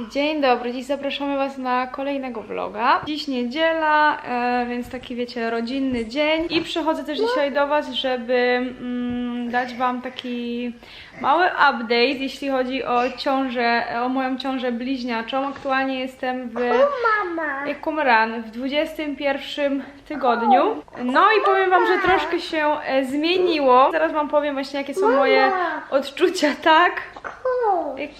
Dzień dobry, dziś zapraszamy Was na kolejnego vloga. Dziś niedziela, e, więc taki wiecie, rodzinny dzień. I przychodzę też dzisiaj do Was, żeby mm, dać Wam taki mały update, jeśli chodzi o ciążę, o moją ciążę bliźniaczą. Aktualnie jestem w Mama. Qumran w 21 tygodniu. No i powiem Wam, że troszkę się e, zmieniło. Zaraz Wam powiem właśnie, jakie są moje odczucia, tak?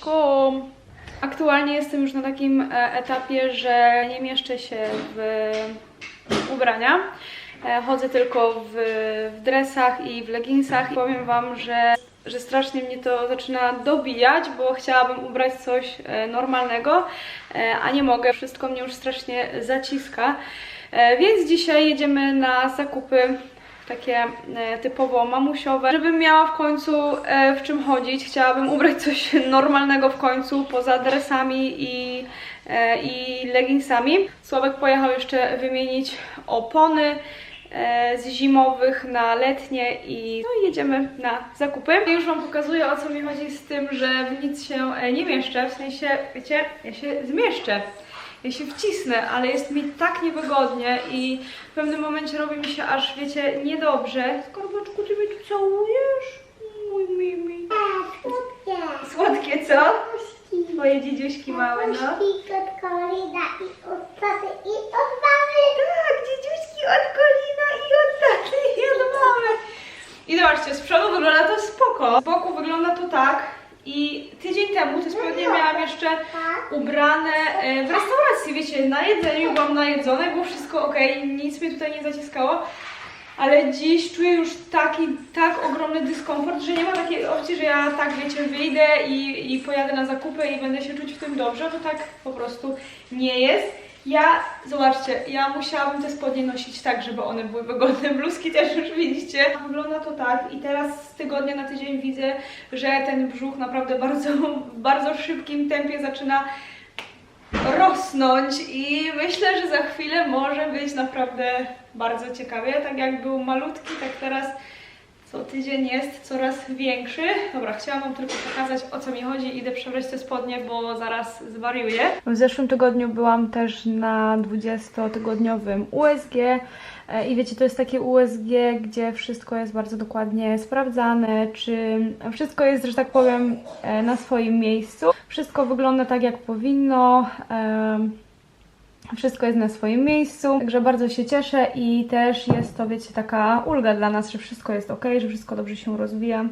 Cool. Aktualnie jestem już na takim e, etapie, że nie mieszczę się w ubrania. E, Chodzę tylko w, w dresach i w leginsach powiem Wam, że, że strasznie mnie to zaczyna dobijać, bo chciałabym ubrać coś e, normalnego, a nie mogę. Wszystko mnie już strasznie zaciska. Więc dzisiaj jedziemy na zakupy takie e, typowo mamusiowe, żebym miała w końcu e, w czym chodzić. Chciałabym ubrać coś normalnego w końcu, poza dresami i, e, i leginsami. Sławek pojechał jeszcze wymienić opony z zimowych na letnie i no jedziemy na zakupy. Już Wam pokazuję o co mi chodzi z tym, że w nic się nie mieszczę, w sensie, wiecie, ja się zmieszczę. Ja się wcisnę, ale jest mi tak niewygodnie i w pewnym momencie robi mi się aż, wiecie, niedobrze. Skarbeczku, ty mnie tu całujesz? Mój mimi. Słodkie. Słodkie, co? Twoje dziedziuśki małe, no. Puszki od Kolina i od taty i od mamy. Tak, dziedziuśki od Kolina i od taty i od mamy. I zobaczcie, z przodu wygląda to spoko. Z boku wygląda to tak. I tydzień temu, to spodnie miałam jeszcze ubrane e, w restauracji, wiecie, na jedzeniu, byłam najedzona, było wszystko ok, nic mnie tutaj nie zaciskało. Ale dziś czuję już taki, tak ogromny dyskomfort, że nie ma takiej opcji, że ja tak, wiecie, wyjdę i, i pojadę na zakupy i będę się czuć w tym dobrze, to tak po prostu nie jest. Ja, zobaczcie, ja musiałabym te spodnie nosić tak, żeby one były wygodne. Bluzki też już widzicie. Wygląda to tak i teraz z tygodnia na tydzień widzę, że ten brzuch naprawdę bardzo, bardzo szybkim tempie zaczyna rosnąć i myślę, że za chwilę może być naprawdę bardzo ciekawie. Tak jak był malutki, tak teraz co tydzień jest coraz większy. Dobra, chciałam Wam tylko pokazać o co mi chodzi. Idę przebrać te spodnie, bo zaraz zwariuję. W zeszłym tygodniu byłam też na 20-tygodniowym USG. E, I wiecie, to jest takie USG, gdzie wszystko jest bardzo dokładnie sprawdzane, czy wszystko jest, że tak powiem, e, na swoim miejscu. Wszystko wygląda tak, jak powinno. Wszystko jest na swoim miejscu, także bardzo się cieszę i też jest to, wiecie, taka ulga dla nas, że wszystko jest ok, że wszystko dobrze się rozwija,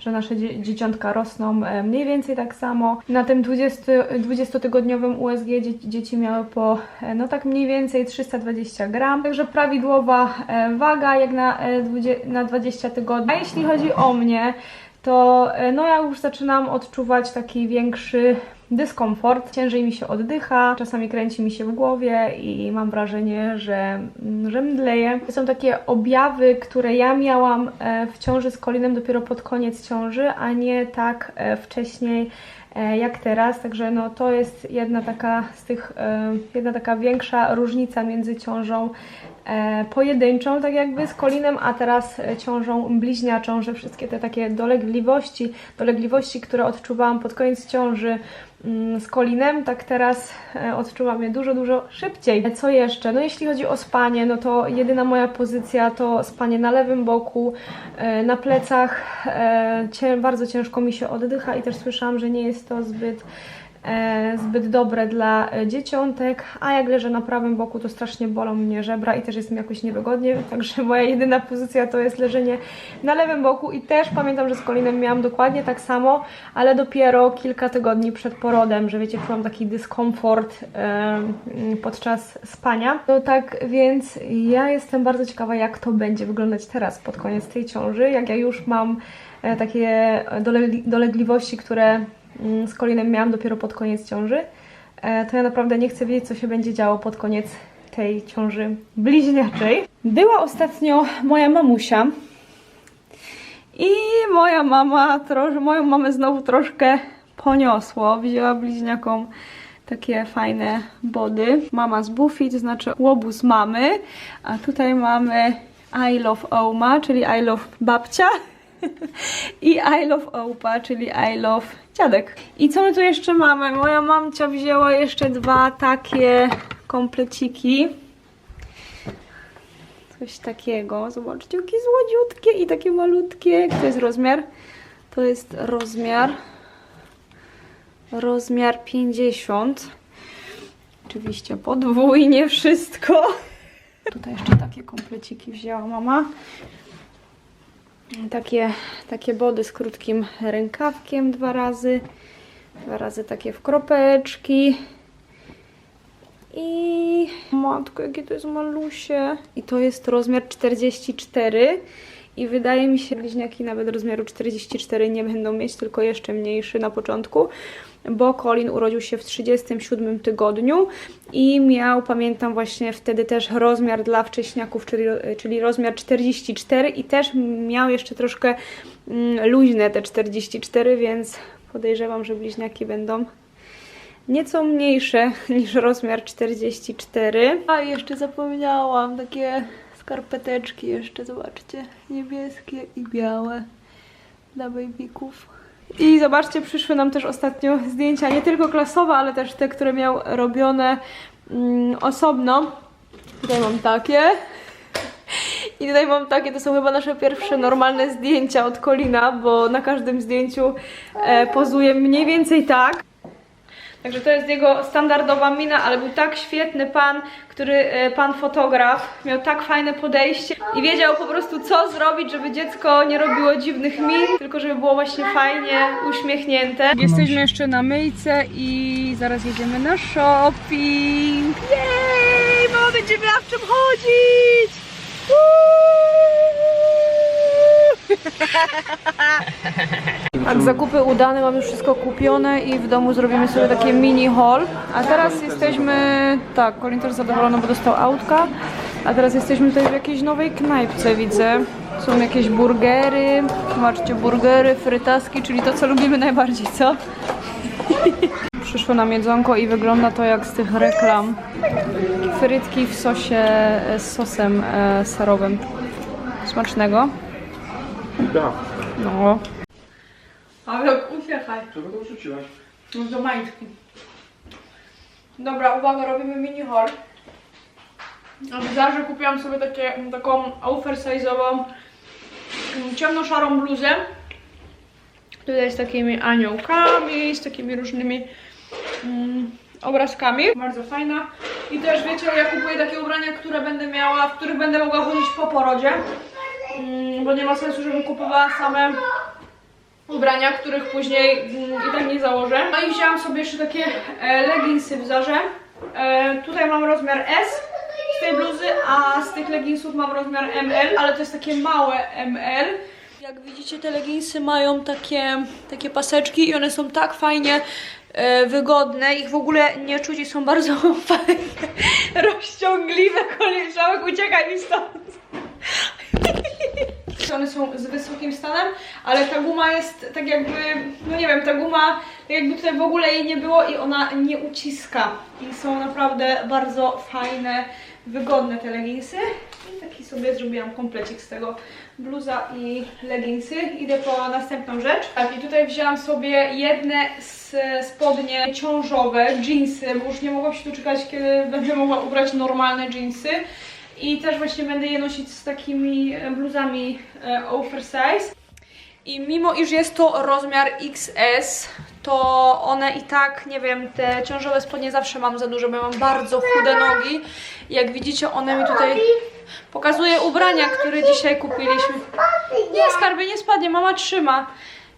że nasze dzie- dzieciątka rosną e, mniej więcej tak samo. Na tym 20, 20-tygodniowym USG dzie- dzieci miały po, e, no tak mniej więcej 320 gram, także prawidłowa e, waga jak na, 20, na 20 tygodni. A jeśli chodzi o mnie, to no ja już zaczynam odczuwać taki większy dyskomfort, ciężej mi się oddycha, czasami kręci mi się w głowie i mam wrażenie, że, mm, że mdleję. To są takie objawy, które ja miałam e, w ciąży z Kolinem dopiero pod koniec ciąży, a nie tak e, wcześniej jak teraz, także no to jest jedna taka z tych, e, jedna taka większa różnica między ciążą e, pojedynczą, tak jakby z Kolinem, a teraz e, ciążą bliźniaczą, że wszystkie te takie dolegliwości, dolegliwości, które odczuwałam pod koniec ciąży mm, z Kolinem, tak teraz e, odczuwam je dużo, dużo szybciej. Co jeszcze? No jeśli chodzi o spanie, no to jedyna moja pozycja to spanie na lewym boku, e, na plecach. E, bardzo ciężko mi się oddycha i też słyszałam, że nie jest to zbyt e, zbyt dobre dla e, dzieciątek, a jak leżę na prawym boku, to strasznie bolą mnie żebra i też jest mi jakoś niewygodnie, także moja jedyna pozycja to jest leżenie na lewym boku i też pamiętam, że z Kolinem miałam dokładnie tak samo, ale dopiero kilka tygodni przed porodem, że wiecie, czułam taki dyskomfort podczas spania. No tak więc ja jestem bardzo ciekawa, jak to będzie wyglądać teraz pod koniec tej ciąży, jak ja już mam e, takie dolegli- dolegliwości, które z Kolinem miałam dopiero pod koniec ciąży, e, to ja naprawdę nie chcę wiedzieć, co się będzie działo pod koniec tej ciąży bliźniaczej. Była ostatnio moja mamusia i moja mama, moją mamę znowu troszkę poniosło. Wzięła bliźniakom takie fajne body. Mama z Buffy, to znaczy łobuz mamy, a tutaj mamy I love Oma, czyli I love babcia. I I love Opa, czyli I love dziadek. I co my tu jeszcze mamy? Moja mamcia wzięła jeszcze dwa takie kompleciki. Coś takiego. Zobaczcie, jakie złodziutkie i takie malutkie. To jest rozmiar? To jest rozmiar. Rozmiar 50. Oczywiście podwójnie wszystko. Tutaj jeszcze takie kompleciki wzięła mama. Takie, takie body z krótkim rękawkiem dwa razy. Dwa razy takie w kropeczki. I matko, jakie to jest malusie. I to jest rozmiar 44. I wydaje mi się, bliźniaki nawet rozmiaru 44 nie będą mieć, tylko jeszcze mniejszy na początku, bo Colin urodził się w 37 tygodniu i miał, pamiętam właśnie wtedy też rozmiar dla wcześniaków, czyli, czyli rozmiar 44 i też miał jeszcze troszkę mm, luźne te 44, więc podejrzewam, że bliźniaki będą nieco mniejsze niż rozmiar 44. A jeszcze zapomniałam, takie skarpeteczki jeszcze, zobaczcie, niebieskie i białe dla babyków. I zobaczcie, przyszły nam też ostatnio zdjęcia, nie tylko klasowe, ale też te, które miał robione mm, osobno. Tutaj mam takie. I tutaj mam takie, to są chyba nasze pierwsze normalne zdjęcia od Kolina, bo na każdym zdjęciu e, pozuje mniej więcej tak. Także to jest jego standardowa mina, ale był tak świetny pan, który, e, pan fotograf, miał tak fajne podejście i wiedział po prostu co zrobić, żeby dziecko nie robiło dziwnych min, tylko żeby było właśnie fajnie uśmiechnięte. Jesteśmy jeszcze na myjce i zaraz jedziemy na shopping. Jej! Mama będzie miała w czym chodzić! Tak, zakupy udane, mamy już wszystko kupione i w domu zrobimy sobie takie mini haul. A teraz jesteśmy, tak, Colin też zadowolony, bo dostał autka. A teraz jesteśmy tutaj w jakiejś nowej knajpce, widzę. Są jakieś burgery, zobaczcie, burgery, frytaski, czyli to, co lubimy najbardziej, co? Przyszło nam jedzonko i wygląda to jak z tych reklam. Frytki w sosie, e, z sosem e, serowym. Smacznego. No. Ale uciekaj. Czego to rzuciłaś? No do majtki. Dobra, uwaga, robimy mini haul. Na Bizarze kupiłam sobie takie, taką oversize'ową mm, ciemnoszarą bluzę. Tutaj z takimi aniołkami, z takimi różnymi mm, obrazkami. Bardzo fajna. I też wiecie, ja kupuję takie ubrania, które będę miała, w których będę mogła chodzić po porodzie. Mm, bo nie ma sensu, żebym kupowała same ubrania, których później mm, i tak nie założę. No i wzięłam sobie jeszcze takie e, leginsy w Zarze. E, tutaj mam rozmiar S z tej bluzy, a z tych leginsów mam rozmiar ML, ale to jest takie małe ML. Jak widzicie, te leginsy mają takie, takie paseczki i one są tak fajnie e, wygodne. Ich w ogóle nie czuć i są bardzo fajne, rozciągliwe. Koleżałek, uciekaj mi stąd. One są z wysokim stanem, ale ta guma jest tak jakby, no nie wiem, ta guma jakby tutaj w ogóle jej nie było i ona nie uciska. I są naprawdę bardzo fajne, wygodne te leginsy. I taki sobie zrobiłam komplecik z tego. Bluza i leginsy. Idę po następną rzecz. Tak, i tutaj wzięłam sobie jedne spodnie ciążowe, jeansy, bo już nie mogłam się doczekać, kiedy będę mogła ubrać normalne jeansy. I też właśnie będę je nosić z takimi e, bluzami e, oversize. I mimo iż jest to rozmiar XS, to one i tak, nie wiem, te ciążowe spodnie zawsze mam za duże, bo ja mam bardzo chude nogi. Jak widzicie, one mi tutaj pokazuje ubrania, które dzisiaj kupiliśmy. Nie, skarbie, nie spadnie, mama trzyma.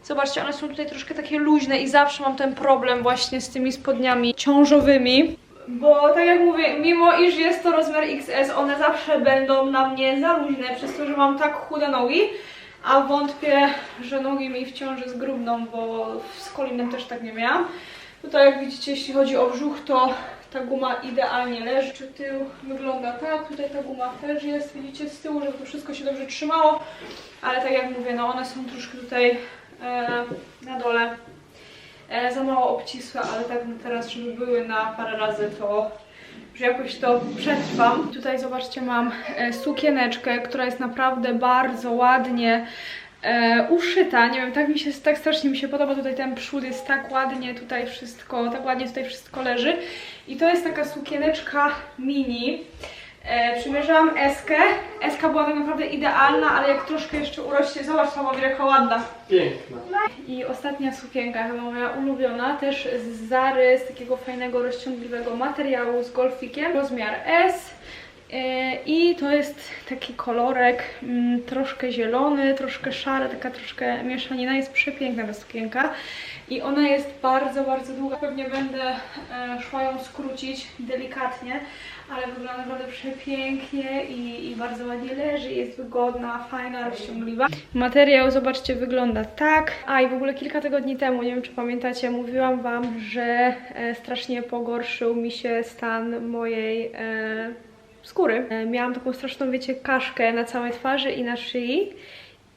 Zobaczcie, one są tutaj troszkę takie luźne i zawsze mam ten problem właśnie z tymi spodniami ciążowymi. Bo tak jak mówię, mimo iż jest to rozmiar XS, one zawsze będą na mnie za luźne, przez to, że mam tak chude nogi. A wątpię, że nogi mi w ciąży zgrubną, bo z Colinem też tak nie miałam. Tutaj jak widzicie, jeśli chodzi o brzuch, to ta guma idealnie leży. Czy tył wygląda tak, tutaj ta guma też jest, widzicie z tyłu, żeby to wszystko się dobrze trzymało. Ale tak jak mówię, no one są troszkę tutaj e, na dole za mało obcisłe, ale tak teraz, żeby były na parę razy, to że jakoś to przetrwam. Tutaj zobaczcie, mam e, sukieneczkę, która jest naprawdę bardzo ładnie e, uszyta. Nie wiem, tak mi się, tak strasznie mi się podoba. Tutaj ten przód jest tak ładnie, tutaj wszystko, tak ładnie tutaj wszystko leży. I to jest taka sukieneczka mini. E, przymierzałam Eskę. Eska była tak naprawdę idealna, ale jak troszkę jeszcze urośnie, zobacz Sławomir, jaka ładna. Piękna. I ostatnia sukienka, chyba moja ulubiona, też z Zary, z takiego fajnego, rozciągliwego materiału, z golfikiem, rozmiar S. E, I to jest taki kolorek mm, troszkę zielony, troszkę szary, taka troszkę mieszanina. Jest przepiękna ta sukienka. I ona jest bardzo, bardzo długa. Pewnie będę e, szła ją skrócić delikatnie, ale wygląda naprawdę przepięknie i, i bardzo ładnie leży. Jest wygodna, fajna, rozciągliwa. Materiał, zobaczcie, wygląda tak. A i w ogóle kilka tygodni temu, nie wiem czy pamiętacie, mówiłam Wam, że e, strasznie pogorszył mi się stan mojej skóry. E, Miałam taką straszną, wiecie, kaszkę na całej twarzy i na szyi.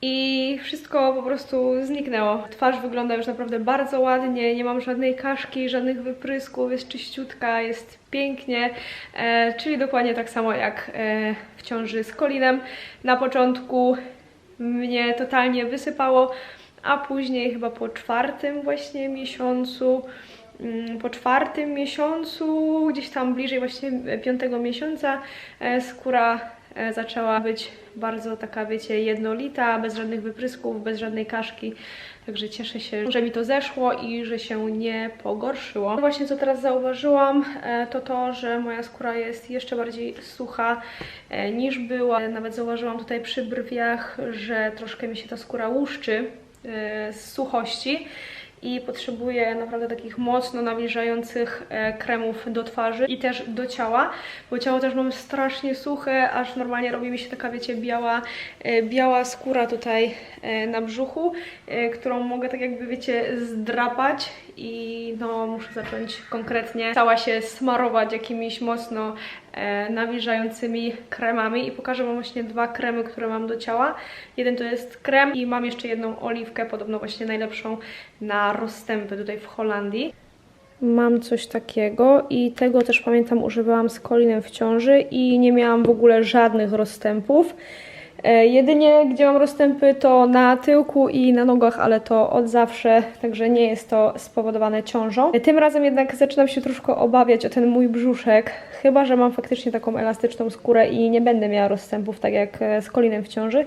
I wszystko po prostu zniknęło. Twarz wygląda już naprawdę bardzo ładnie, nie mam żadnej kaszki, żadnych wyprysków, jest czyściutka, jest pięknie, e, czyli dokładnie tak samo jak e, w ciąży z Colinem. Na początku mnie totalnie wysypało, a później chyba po czwartym właśnie miesiącu po czwartym miesiącu, gdzieś tam bliżej właśnie piątego miesiąca, e, skóra e, zaczęła być bardzo taka, wiecie, jednolita, bez żadnych wyprysków, bez żadnej kaszki. Także cieszę się, że mi to zeszło i że się nie pogorszyło. Właśnie co teraz zauważyłam, e, to to, że moja skóra jest jeszcze bardziej sucha niż była. Nawet zauważyłam tutaj przy brwiach, że troszkę mi się ta skóra łuszczy z suchości i potrzebuję naprawdę takich mocno nawilżających e, kremów do twarzy i też do ciała, bo ciało też mam strasznie suche, aż normalnie robi mi się taka, wiecie, biała, e, biała skóra tutaj e, na brzuchu, którą mogę tak jakby, wiecie, zdrapać i no muszę zacząć konkretnie cała się smarować jakimiś mocno nawilżającymi kremami i pokażę Wam właśnie dwa kremy, które mam do ciała. Jeden to jest krem i mam jeszcze jedną oliwkę, podobno właśnie najlepszą na rozstępy tutaj w Holandii. Mam coś takiego i tego też pamiętam używałam z Colinem w ciąży i nie miałam w ogóle żadnych rozstępów. E, jedynie gdzie mam rozstępy to na tyłku i na nogach, ale to od zawsze, także nie jest to spowodowane ciążą. E, Tym razem jednak zaczynam się troszkę obawiać o ten mój brzuszek, chyba że mam faktycznie taką elastyczną skórę i nie będę miała rozstępów tak jak e, z Colinem w ciąży.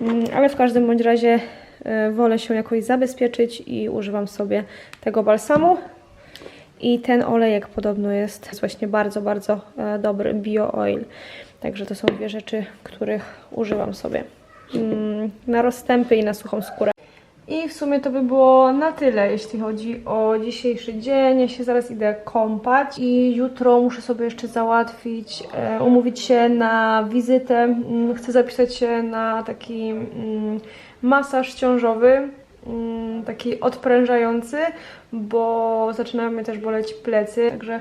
Mm, Ale w każdym bądź razie e, wolę się jakoś zabezpieczyć i używam sobie tego balsamu. I ten olejek podobno jest, jest właśnie bardzo, bardzo e, dobry bio oil. Także to są dwie rzeczy, których używam sobie mm, na rozstępy i na suchą skórę. I w sumie to by było na tyle, jeśli chodzi o dzisiejszy dzień. Ja się zaraz idę kąpać i jutro muszę sobie jeszcze załatwić, e, umówić się na wizytę. Mm, Chcę zapisać się na taki mm, masaż ciążowy, mm, taki odprężający, bo zaczynają mnie też boleć plecy, także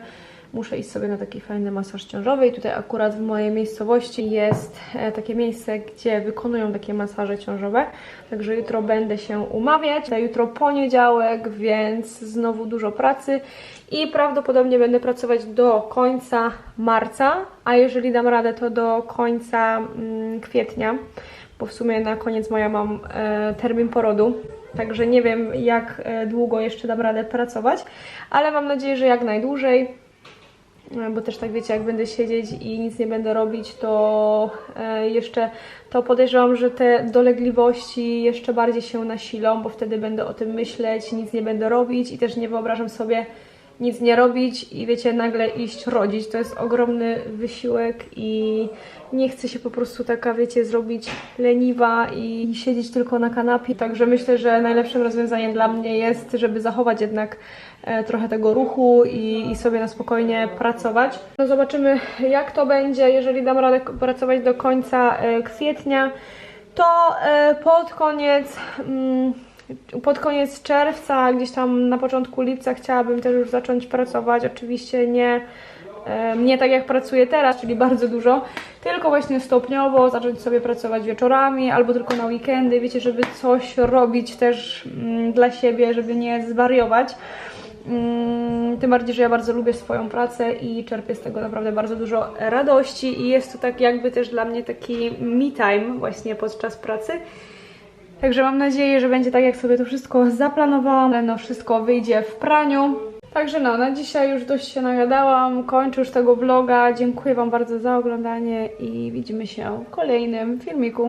muszę iść sobie na taki fajny masaż ciążowy i tutaj akurat w mojej miejscowości jest e, takie miejsce, gdzie wykonują takie masaże ciążowe, także jutro będę się umawiać. Na jutro poniedziałek, więc znowu dużo pracy i prawdopodobnie będę pracować do końca marca, a jeżeli dam radę, to do końca mm, kwietnia, bo w sumie na koniec maja mam e, termin porodu. Także nie wiem, jak e, długo jeszcze dam radę pracować, ale mam nadzieję, że jak najdłużej bo też tak wiecie, jak będę siedzieć i nic nie będę robić, to e, jeszcze to podejrzewam, że te dolegliwości jeszcze bardziej się nasilą, bo wtedy będę o tym myśleć, nic nie będę robić i też nie wyobrażam sobie nic nie robić i wiecie, nagle iść rodzić. To jest ogromny wysiłek i nie chcę się po prostu taka, wiecie, zrobić leniwa i siedzieć tylko na kanapie. Także myślę, że najlepszym rozwiązaniem dla mnie jest, żeby zachować jednak e, trochę tego ruchu i, i sobie na spokojnie pracować. No zobaczymy, jak to będzie, jeżeli dam radę pracować do końca e, kwietnia, to e, pod koniec. Mm, pod koniec czerwca, gdzieś tam na początku lipca chciałabym też już zacząć pracować. Oczywiście nie, e, nie tak jak pracuję teraz, czyli bardzo dużo, tylko właśnie stopniowo zacząć sobie pracować wieczorami albo tylko na weekendy, wiecie, żeby coś robić też mm, dla siebie, żeby nie zwariować. Mm, Tym bardziej, że ja bardzo lubię swoją pracę i czerpię z tego naprawdę bardzo dużo radości i jest to tak jakby też dla mnie taki me time właśnie podczas pracy. Także mam nadzieję, że będzie tak, jak sobie to wszystko zaplanowałam, ale no wszystko wyjdzie w praniu. Także no, na dzisiaj już dość się nagadałam, kończę już tego vloga. Dziękuję Wam bardzo za oglądanie i widzimy się w kolejnym filmiku.